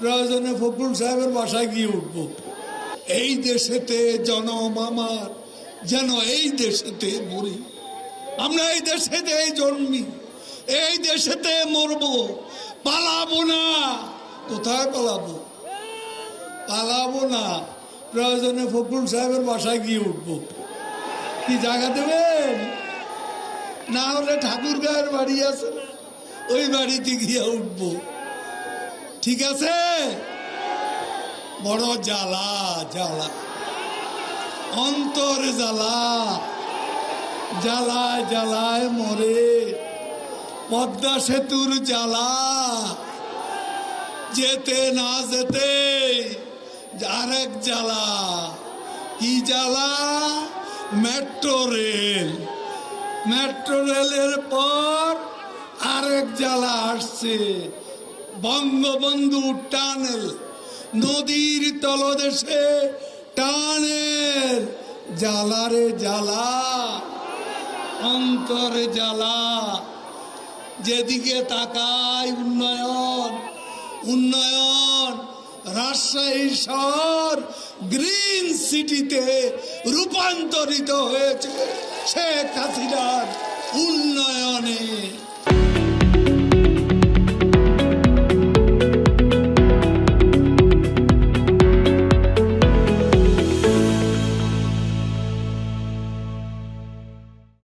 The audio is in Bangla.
প্রয়োজনে ফখরুল সাহেবের বাসায় গিয়ে উঠব। এই দেশেতে জনম আমার, যেন এই দেশেতে মরি। আমরা এই দেশেতে জন্মি, এই দেশেতে মরব। পালাবো না, কোথায় পালাবো? পালাবো না, প্রয়োজনে ফখরুল সাহেবের বাসায় গিয়ে উঠব। কি জায়গা দেবেন? না হলে ঠাকুর গায়ের বাড়ি আছে ওই বাড়িতে গিয়ে উঠবো। ঠিক আছে? বড় জ্বালা জ্বালা। অন্তর জ্বালা। জ্বালায় জ্বালায় মরে। পদ্মা সেতুর জ্বালা। যেতে না যেতে আরেক জ্বালা। কি জ্বালা? Metro rail. মেট্রো রেলের পর আরেক জ্বালা আসছে। বঙ্গবন্ধু টানেল, নদীর তলদেশে টানেল, জ্বালারে জ্বালা, অন্তরে জ্বালা। যেদিকে তাকায় উন্নয়ন উন্নয়ন রাজশাহী শহর গ্রিন সিটিতে রূপান্তরিত হয়েছে শেখ হাসিনার উন্নয়নে।